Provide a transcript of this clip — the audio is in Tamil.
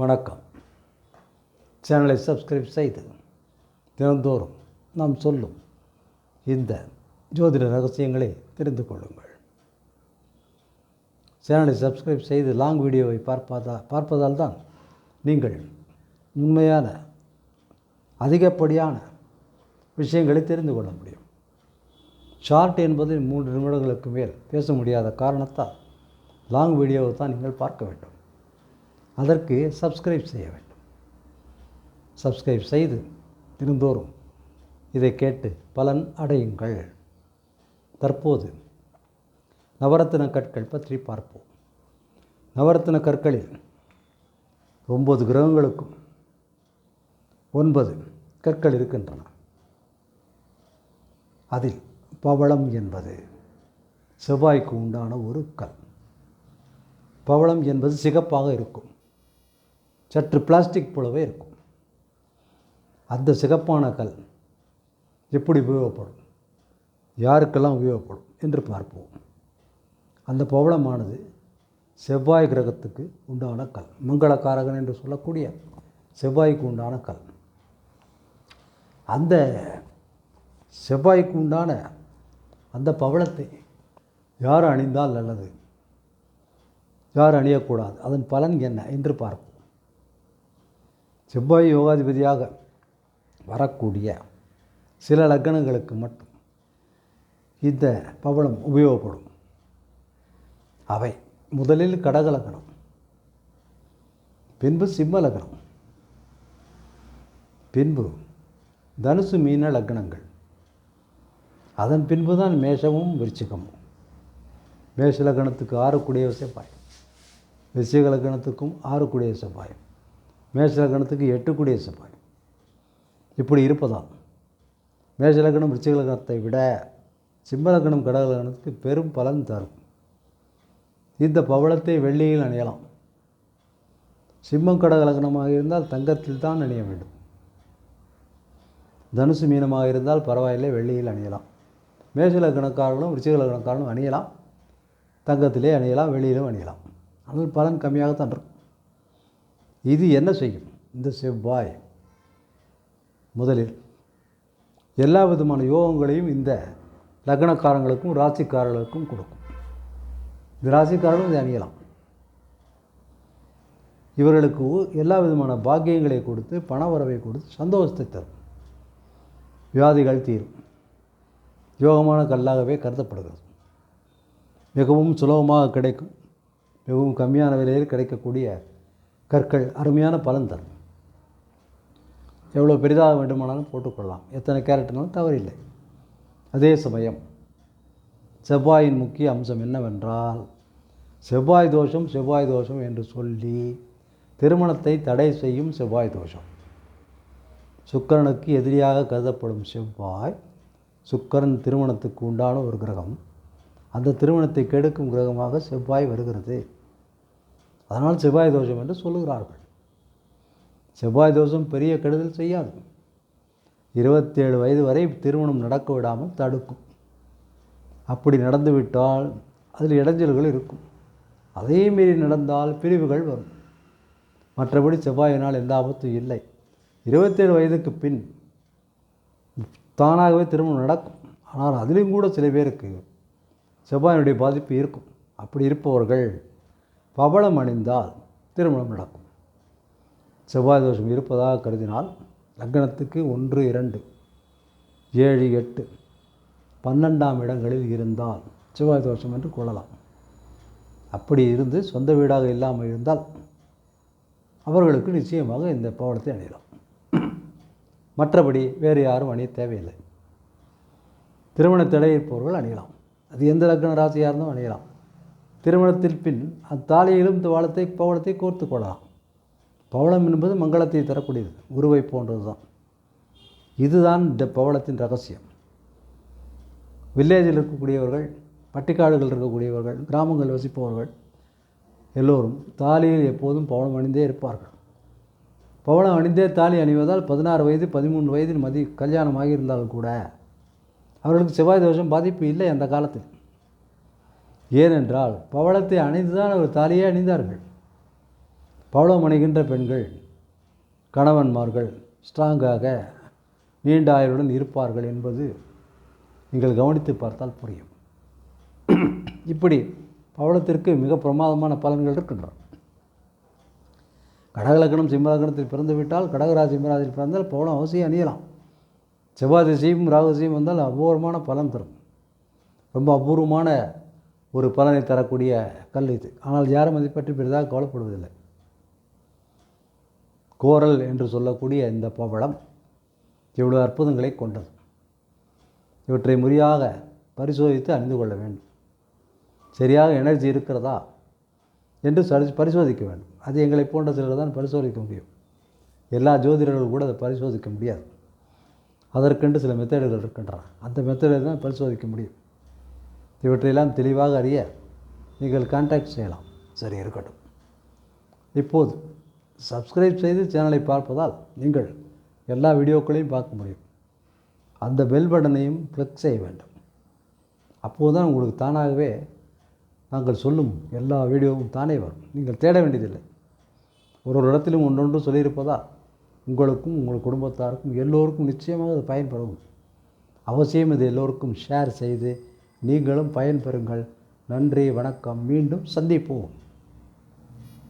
வணக்கம். சேனலை சப்ஸ்கிரைப் செய்து தினந்தோறும் நாம் சொல்லும் இந்த ஜோதிட ரகசியங்களை தெரிந்து கொள்ளுங்கள். சேனலை சப்ஸ்கிரைப் செய்து லாங் வீடியோவை பார்ப்பதா பார்ப்பதால் தான் நீங்கள் உண்மையான அதிகப்படியான விஷயங்களை தெரிந்து கொள்ள முடியும். ஷார்ட் என்பது மூன்று நிமிடங்களுக்கு மேல் பேச முடியாத காரணத்தால் லாங் வீடியோவை தான் நீங்கள் பார்க்க வேண்டும். அதற்கு சப்ஸ்கிரைப் செய்ய வேண்டும். சப்ஸ்கிரைப் செய்து தினந்தோறும் இதை கேட்டு பலன் அடையுங்கள். தற்போது நவரத்தின கற்கள் பற்றி பார்ப்போம். நவரத்தின கற்களில் ஒன்பது கிரகங்களுக்கும் ஒன்பது கற்கள் இருக்கின்றன. அதில் பவளம் என்பது செவ்வாய்க்கு உண்டான ஒரு கல். பவளம் என்பது சிகப்பாக இருக்கும். சற்று பிளாஸ்டிக் போலவே இருக்கும். அந்த சிகப்பான கல் எப்படி உபயோகப்படும்? யாருக்கெல்லாம் உபயோகப்படும் என்று பார்ப்போம். அந்த பவளமானது செவ்வாய் கிரகத்துக்கு உண்டான கல் மங்களக்காரகன் என்று சொல்லக்கூடிய செவ்வாய்க்கு உண்டான கல். அந்த செவ்வாய்க்கு உண்டான அந்த பவளத்தை யார் அணிந்தால் நல்லது? யார் அணியக்கூடாது? அதன் பலன் என்ன? என்று பார்ப்போம். செவ்வாய் யோகாதிபதியாக வரக்கூடிய சில லக்கணங்களுக்கு மட்டும் இந்த பவளம் உபயோகப்படும். அவை முதலில் கடக லக்னம் பின்பு சிம்ம லக்னம் பின்பு தனுசு மீன லக்னங்கள். அதன் பின்பு தான் மேஷமும் விருச்சிகமும். மேஷ லக்னத்துக்கு ஆறு குடைய செவ்வாய் விருச்சிக லக்னத்துக்கும் ஆறு குடைய மேஷலக்கணத்துக்கு மேஷ எட்டு குடைய செவ்வாய். இப்படி இருப்பதால் மேஷலக்கணம் ரிச்சிகலக்கணத்தை விட சிம்மலக்கணம் கடகலக்கணத்துக்கு பெரும் பலன் தரும். இந்த பவளத்தை வெள்ளியில் அணியலாம். சிம்மம் கடகலக்கணமாக இருந்தால் தங்கத்தில் தான் அணிய வேண்டும். தனுசு மீனமாக இருந்தால் பரவாயில்லை வெள்ளியில் அணியலாம். மேஷலக்கணக்காரர்களும் ரிச்சிகலக்கணக்காரர்களும் அணியலாம். தங்கத்திலே அணியலாம் வெளியிலும் அணியலாம். அதில் பலன் கம்மியாகத்தான் இருக்கும். இது என்ன செய்யும்? இந்த செவ்வாய். முதலில் எல்லா விதமான யோகங்களையும் இந்த லக்னக்காரங்களுக்கும் ராசிக்காரர்களுக்கும் கொடுக்கும். இந்த ராசிக்காரர்களும் இதை அணியலாம். இவர்களுக்கு எல்லா விதமான பாக்கியங்களை கொடுத்து பண வரவை கொடுத்து சந்தோஷத்தை தரும். வியாதிகள் தீரும். யோகமான கல்லாகவே கருதப்படுகிறது. மிகவும் சுலபமாக கிடைக்கும். மிகவும் கம்மியான விலையில் கிடைக்கக்கூடிய கற்கள் அருமையான பலன் தரும். எவ்வளோ பெரிதாக வேண்டுமானாலும் போட்டுக்கொள்ளலாம். எத்தனை கேரட்னாலும் தவறில்லை. அதே சமயம் செவ்வாயின் முக்கிய அம்சம் என்னவென்றால் செவ்வாய் தோஷம் செவ்வாய் தோஷம் என்று சொல்லி திருமணத்தை தடை செய்யும் செவ்வாய் தோஷம். சுக்கரனுக்கு எதிரியாக கருதப்படும் செவ்வாய் சுக்கரன் திருமணத்துக்கு உண்டான ஒரு கிரகம். அந்த திருமணத்தை கெடுக்கும் கிரகமாக செவ்வாய் வருகிறது. அதனால் செவ்வாய் தோஷம் என்று சொல்லுகிறார்கள். செவ்வாய் தோஷம் பெரிய கெடுதல் செய்யாது. இருபத்தேழு வயது வரை திருமணம் நடக்க விடாமல் தடுக்கும். அப்படி நடந்துவிட்டால் அதில் இடைஞ்சல்கள் இருக்கும். அதே மீறி நடந்தால் பிரிவுகள் வரும். மற்றபடி செவ்வாயினால் எந்த ஆபத்தும் இல்லை. இருபத்தேழு வயதுக்கு பின் தானாகவே திருமணம் நடக்கும். ஆனால் அதிலும் கூட சில பேருக்கு செவ்வாயினுடைய பாதிப்பு இருக்கும். அப்படி இருப்பவர்கள் பவளம் அணிந்தால் திருமணம் நடக்கும். செவ்வாய் தோஷம் இருப்பதாக கருதினால் லக்னத்துக்கு ஒன்று இரண்டு ஏழு எட்டு பன்னெண்டாம் இடங்களில் இருந்தால் செவ்வாய் தோஷம் என்று கொள்ளலாம். அப்படி இருந்து சொந்த வீடாக இல்லாமல் இருந்தால் அவர்களுக்கு நிச்சயமாக இந்த பவளத்தை அணியலாம். மற்றபடி வேறு யாரும் அணிய தேவையில்லை. திருமண தடை இருப்பவர்கள் அணியலாம். அது எந்த லக்ன ராசியாக இருந்தும் அணியலாம். திருமணத்தில் பின் அத்தாலியிலும் இந்த வாழத்தை பவளத்தை கோர்த்து கொள்ளலாம். பவளம் என்பது மங்களத்தை தரக்கூடியது உருவை போன்றது தான் இதுதான் இந்த பவளத்தின் ரகசியம். வில்லேஜில் இருக்கக்கூடியவர்கள் பட்டிக்காடுகள் இருக்கக்கூடியவர்கள் கிராமங்கள் வசிப்பவர்கள் எல்லோரும் தாலியில் எப்போதும் பவளம் அணிந்தே இருப்பார்கள். பவளம் அணிந்தே தாலி அணிவதால் பதினாறு வயது பதிமூணு வயதில் மதி கல்யாணம் ஆகியிருந்தாலும் கூட அவர்களுக்கு செவ்வாய் தோஷம் பாதிப்பு இல்லை அந்த காலத்தில். ஏனென்றால் பவளத்தை அணிந்துதான் அவர் தாலியே அணிந்தார்கள். பவளம் அணிகின்ற பெண்கள் கணவன்மார்கள் ஸ்ட்ராங்காக நீண்ட ஆயுளுடன் இருப்பார்கள் என்பது நீங்கள் கவனித்து பார்த்தால் புரியும். இப்படி பவளத்திற்கு மிக பிரமாதமான பலன்கள் இருக்கின்றன. கடகலக்கணம் சிம்மலக்கணத்தில் பிறந்துவிட்டால் கடகராஜ் கடகராசி சிம்மராசியில் பிறந்தால் பவளம் அவசியம் அணியலாம். செவ்வாய் திசையும் ராகுசியும் வந்தால் அபூர்வமான பலன் தரும். ரொம்ப அபூர்வமான ஒரு பலனை தரக்கூடிய கல் இது. ஆனால் யாரும் அதை பற்றி பெரிதாக கவலைப்படுவதில்லை. கோரல் என்று சொல்லக்கூடிய இந்த பவளம் இவ்வளோ அற்புதங்களை கொண்டது. இவற்றை முறையாக பரிசோதித்து அணிந்து கொள்ள வேண்டும். சரியாக எனர்ஜி இருக்கிறதா என்று சரி பரிசோதிக்க வேண்டும். அது எங்களை போன்ற சிலர் தான் பரிசோதிக்க முடியும். எல்லா ஜோதிடர்கள் கூட அதை பரிசோதிக்க முடியாது. அதற்கென்று சில மெத்தடுகள் இருக்கின்றன. அந்த மெத்தடை தான் பரிசோதிக்க முடியும். இவற்றையெல்லாம் தெளிவாக அறிய நீங்கள் கான்டாக்ட் செய்யலாம். சரி இருக்கட்டும். இப்போது சப்ஸ்கிரைப் செய்து சேனலை பார்ப்பதால் நீங்கள் எல்லா வீடியோக்களையும் பார்க்க முடியும். அந்த பெல் பட்டனையும் கிளிக் செய்ய வேண்டும். அப்போது தான் உங்களுக்கு தானாகவே நாங்கள் சொல்லும் எல்லா வீடியோவும் தானே வரும். நீங்கள் தேட வேண்டியதில்லை. ஒரு ஒரு இடத்திலும் ஒன்றொன்று சொல்லியிருப்பதால் உங்களுக்கும் உங்கள் குடும்பத்தாருக்கும் எல்லோருக்கும் நிச்சயமாக அது பயன்படும். அவசியம் இது எல்லோருக்கும் ஷேர் செய்து நீங்களும் பயன்பெறுங்கள். நன்றி வணக்கம். மீண்டும் சந்திப்போம்.